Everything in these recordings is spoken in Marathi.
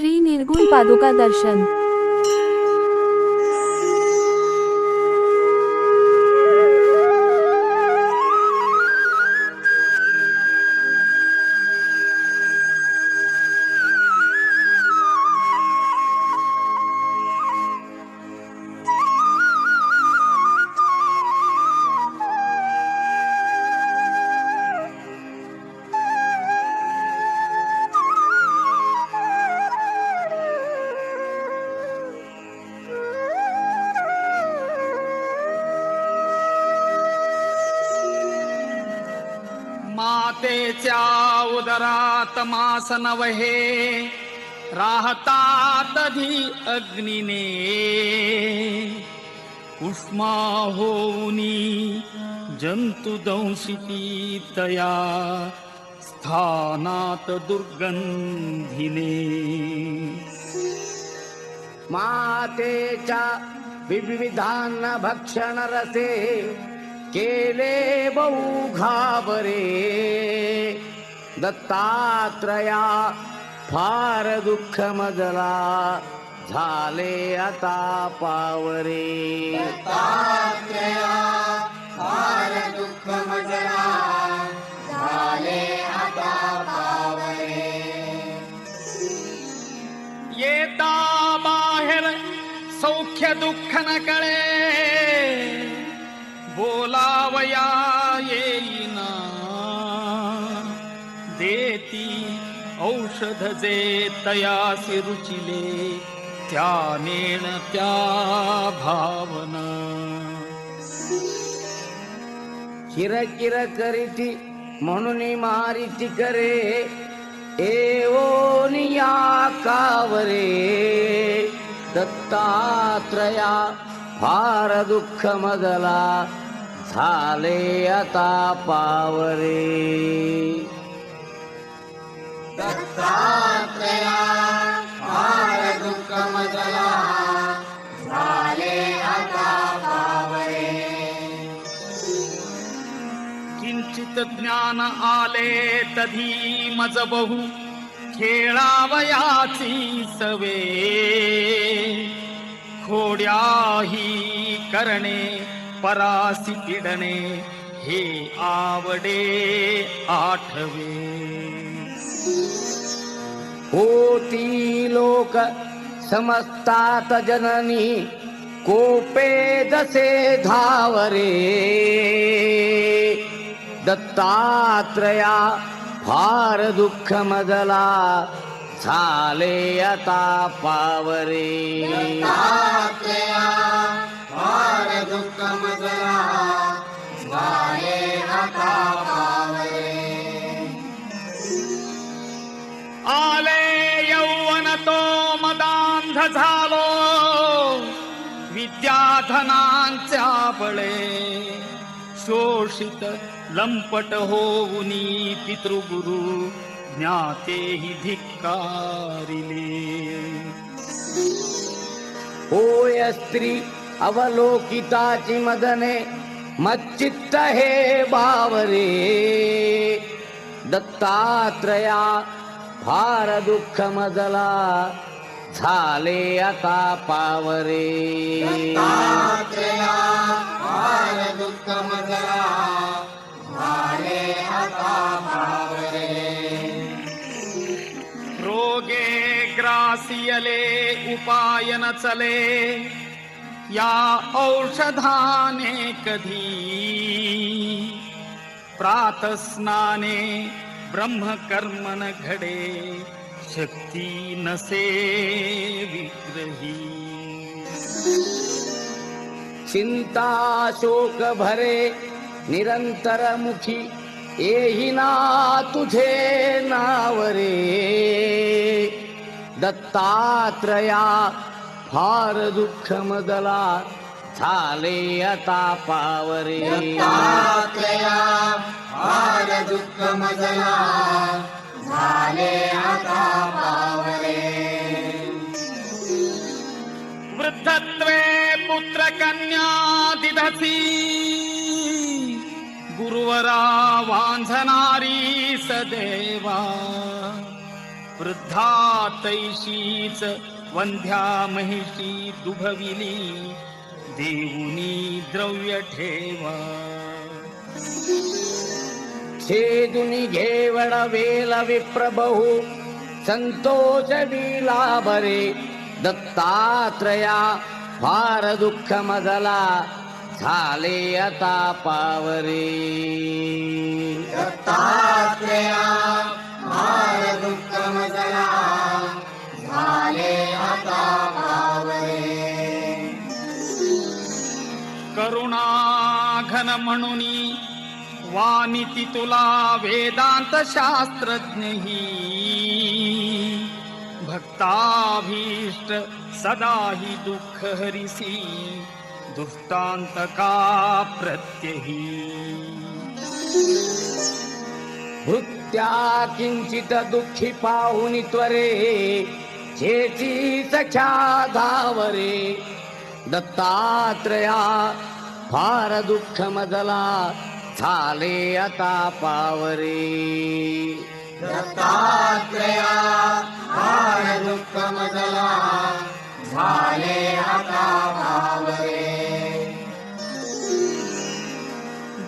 श्री निर्गुण पादुका दर्शन. स्या उदरातमासनवहे वहे राहतात् अग्निने। कुष्माहोनि जन्तुदंशि पीतया स्थानात् दुर्गन्धिने। माते च विविधान्न भक्षणरसे केले बहु घाबरे दत्तात्रया फार दुःख मजला झाले आता पावरे. येता बाहेर सौख्य दुःख न कळे बोलावया येईना. देती औषध जे तयासी रुचिले त्या नेण त्या भावना. किरकिर करीती म्हणून मारिती करे एवोनिया कावरे. दत्तात्रया फार दुःख मजला झाले आता पावरे. किंचित ज्ञान आले तधी मज बहु खेळावयाची सवे. खोड्याही करणे परासी पिडणे हे आवडे आठवे. होती लोक समजतात जननी कोपे जसे धावरे. दत्तात्रया फार दुःख मजला झाले आता पावरे. आले यौवन तो मदांध झालो विद्याधनांच्या बळे शोषित लंपट होऊनी पितृगुरु ज्ञातेही धिक्कारिले होय स्त्री अवलोकिताची मदने मच्चित्त हे बावरे। दत्तात्रया फार दुःख मजला झाले आता पावरे। रोगे सियले उपायन चले या औषधाने कथी प्रातस्नाने ब्रह्मकर्मण घडे शक्ति न से विग्रही चिन्ताशोकभरे निरन्तरमुखि एहि ना तु दत्तात्रया फार दुःख मदला झाले आता पावरे. वृद्धत्वे पुत्र कन्या दिधसी गुरुवरा वांझनारी सदेवा. वृद्धा तैशीच वंध्या महिषी दुभविली देऊनी द्रव्य ठेवा. छेदुनी घेवण वेल विप्रबहू संतोष विलाबरे दत्तात्रया फार दुःख मजला झाले आता पावरे. म्हणून वानिती तुला वेदांत शास्त्रज्ञही भक्ताभीष्ट सदाही दुःख हरिसी दुष्टांत का प्रत्यही। भृत्या किंचित दुःखी पाहुनी त्वरे। चेची सख्या धावरे। दत्तात्रया ुखमगला झाले अता पावयाले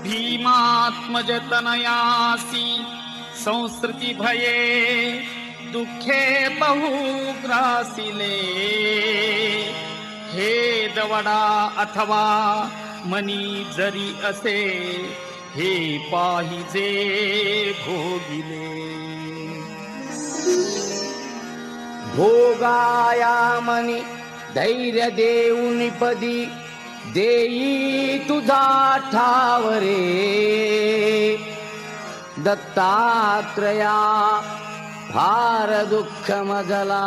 भीमात्मजतनयासि संस्कृति भये दुःखे बहुग्रासि दडा अथवा मनी जरी असे हे पाहिजे भोगिले. भोगाया मनी धैर्य देऊन पदी देई तुझा ठावरे. दत्तात्रया फार दुःख मजला